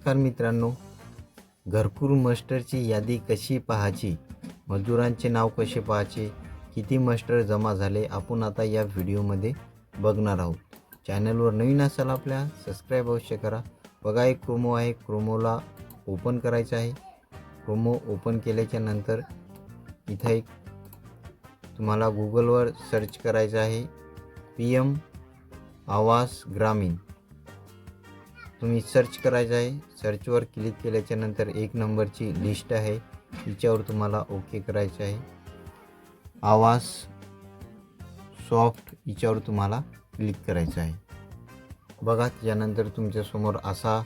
नमस्कार मित्रांनो. घरकुल मस्टरची यादी कशी पाहायची? मजुरांचे नाव कसे पाहायचे? किती मस्टर जमा झाले? आपण आता या व्हिडिओमध्ये बघणार आहोत. चॅनलवर नवीन असाल आपल्या सबस्क्राईब अवश्य करा. बघा एक क्रोमो आहे. क्रोमोला ओपन करायचं आहे. क्रोमो ओपन केल्याच्यानंतर इथं एक तुम्हाला गुगलवर सर्च करायचं आहे. पी एम आवास ग्रामीण तुम्ही सर्च करायचं आहे. सर्चवर क्लिक केल्याच्यानंतर एक नंबरची लिस्ट आहे. तिच्यावर तुम्हाला ओके करायचं आहे. आवाज सॉफ्ट हिच्यावर तुम्हाला क्लिक करायचं आहे. बघा त्यानंतर तुमच्यासमोर असा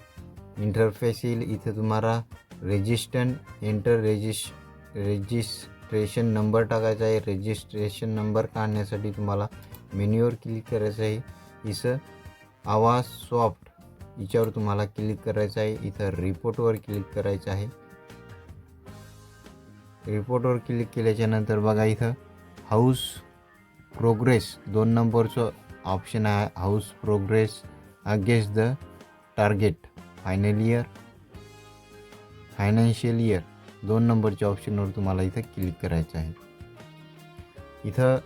इंटरफेस येईल. इथे तुम्हाला रेजिस्टन एंटर रेजिस रेजिस्ट्रेशन नंबर टाकायचा आहे. रेजिस्ट्रेशन नंबर काढण्यासाठी तुम्हाला मेन्यूवर क्लिक करायचं आहे. इथं आवाज सॉफ्ट याच्यावर तुम्हाला क्लिक करायचं आहे इथं रिपोर्टवर क्लिक करायचं आहे. रिपोर्टवर क्लिक केल्याच्यानंतर बघा इथं हाऊस प्रोग्रेस दोन नंबरचं ऑप्शन आहे house progress against the target final year financial year दोन नंबरच्या ऑप्शनवर तुम्हाला इथं क्लिक करायचं आहे. इथं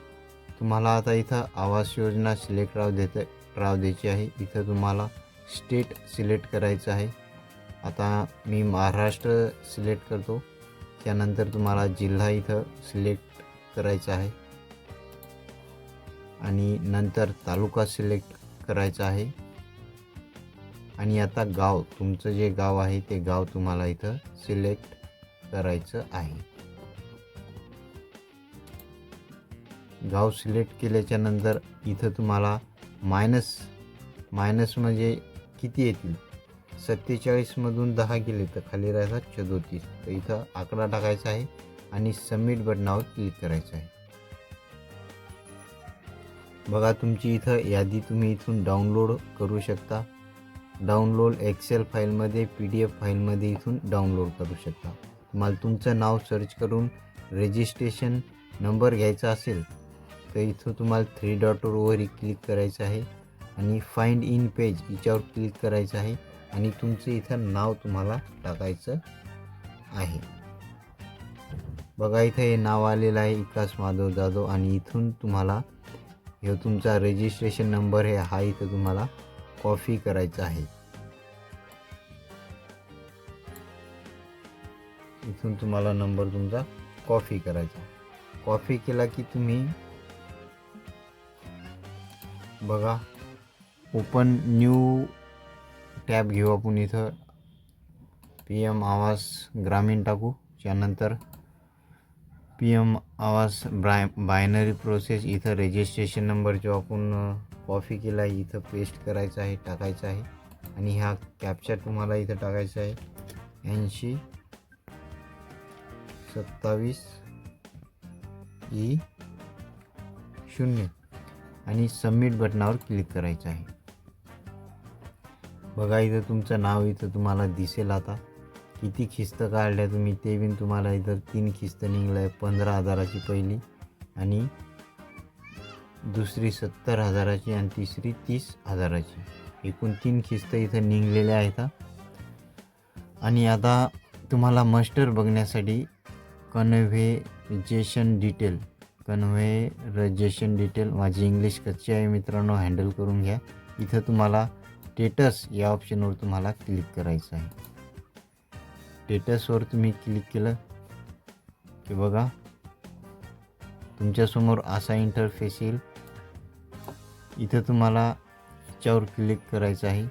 तुम्हाला आता इथं आवास योजना सिलेक्ट राव देत राव द्यायची आहे. इथं तुम्हाला स्टेट सिलेक्ट करायचं आहे. आता मी महाराष्ट्र सिलेक्ट करतो. त्यानंतर तुम्हाला जिल्हा इथं सिलेक्ट करायचा आहे. आणि नंतर तालुका सिलेक्ट करायचा आहे. आणि आता गाव तुमचं जे गाव आहे ते गाव तुम्हाला इथं सिलेक्ट करायचं आहे. गाव सिलेक्ट केल्याच्यानंतर इथं तुम्हाला मायनस मायनस म्हणजे किती येतील? सत्तेचाळीसमधून दहा गेले तर खाली राहतात सदोतीस तर इथं आकडा टाकायचा आहे आणि सबमिट बटनावर क्लिक करायचं आहे. बघा तुमची इथं यादी तुम्ही इथून डाउनलोड करू शकता. डाउनलोड एक्सेल फाईलमध्ये पी डी एफ फाईलमध्ये इथून डाउनलोड करू शकता. तुम्हाला तुमचं नाव सर्च करून रेजिस्ट्रेशन नंबर घ्यायचा असेल तर इथं तुम्हाला थ्री डॉटवर क्लिक करायचं आहे. आणि फाइंड इन पेज याच्यावर क्लिक करायचं आहे आणि तुमचं इथं नाव तुम्हाला टाकायचं आहे. बघा इथं हे नाव आलेलं आहे विकास माधव जाधव आणि इथून तुम्हाला हे तुमचा रजिस्ट्रेशन नंबर आहे हा इथं तुम्हाला कॉफी करायचा आहे. इथून तुम्हाला नंबर तुमचा कॉफी करायचा कॉफी केला की तुम्ही बघा ओपन न्यू टॅब घेऊ आपण इथं. पी एम आवास ग्रामीण टाकू. त्यानंतर पी एम आवास ब्राय बायनरी प्रोसेस इथं रजिस्ट्रेशन नंबर जो आपण कॉफी केला आहे इथं पेस्ट करायचा आहे टाकायचा आहे. आणि हा कॅप्चर तुम्हाला इथं टाकायचा आहे. ऐंशी सत्तावीस ई शून्य. आणि सबमिट बटनावर क्लिक करायचं आहे. बघा इथं तुमचं नाव इथं तुम्हाला दिसेल आता. किती खिस्त काढल्या तुम्ही ते बीन तुम्हाला इथं तीन खिस्त निघलं आहे पंधरा हजाराची पहिली आणि दुसरी सत्तर हजाराची आणि तिसरी तीस हजाराची. एकूण तीन खिस्त इथं निघलेल्या आहेत. आणि आता तुम्हाला मस्टर बघण्यासाठी कन्व्हेजेशन डिटेल कन्व्हेरजेशन डिटेल माझी इंग्लिश कच्ची आहे मित्रांनो हँडल करून घ्या. इथं तुम्हाला स्टेटस या ऑप्शनवर तुम्हाला क्लिक करायचं आहे. स्टेटसवर तुम्ही क्लिक केलं की बघा तुमच्यासमोर असा इंटरफेस येईल. इथं तुम्हाला याच्यावर क्लिक करायचं आहे.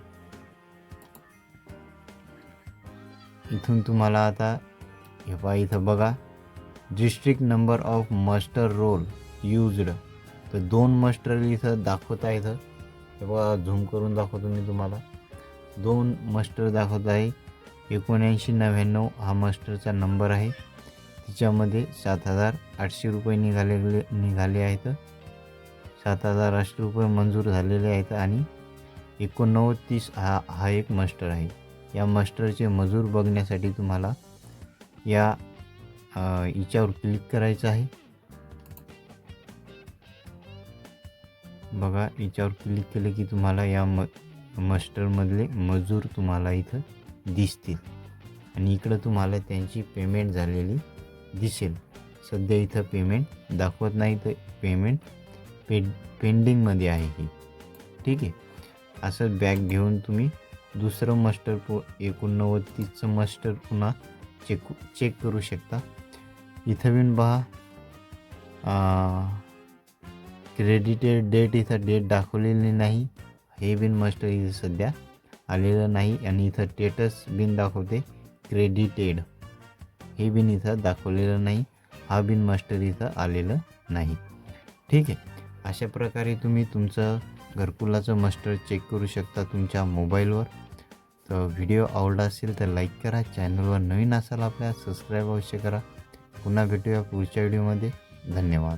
इथून तुम्हाला आता हे पहा इथं बघा district number of muster roll used तर दोन मस्टर इथं दाखवता इथं हे बघा झूम करून दाखवतो मी तुम्हाला. दोन मस्टर दाखवत आहे. एकोणऐंशी नव्याण्णव हा मस्टरचा नंबर आहे. तिच्यामध्ये सात हजार आठशे रुपये निघालेले निघाले आहेत. सात हजार आठशे रुपये मंजूर झालेले आहेत आणि एकोणनव्वद तीस हा हा एक मस्टर आहे. या मस्टरचे मजूर बघण्यासाठी तुम्हाला या हिच्यावर क्लिक करायचं आहे. बघा याच्यावर क्लिक केलं की तुम्हाला या म मस्टरमधले मजूर तुम्हाला इथं दिसतील. आणि इकडं तुम्हाला त्यांची पेमेंट झालेली दिसेल. सध्या इथं पेमेंट दाखवत नाही तर पेमेंट पे पेंडिंगमध्ये आहे ही. ठीक आहे? असं बॅग घेऊन तुम्ही दुसरं मस्टर पो एकोणनव्वद मस्टर पुन्हा चेक चेक करू शकता. इथं बिन पहा क्रेडिटेड डेट इथं डेट दाखवलेली नाही. हे बिन मस्ट इथं सध्या. आलेलं नाही आणि इथं टेटस बिन दाखवते. क्रेडिटेड हे बिन इथं दाखवलेलं नाही. हा बिन मास्टर इथं आलेलं नाही. ठीक आहे. अशा प्रकारे तुम्ही तुमचं घरकुलाचं मास्टर चेक करू शकता तुमच्या मोबाईलवर. तर व्हिडिओ आवडला असेल तर लाईक करा. चॅनलवर नवीन असाल आपल्या सबस्क्राईब अवश्य करा. पुन्हा भेटूया पुढच्या व्हिडिओमध्ये धन्यवाद.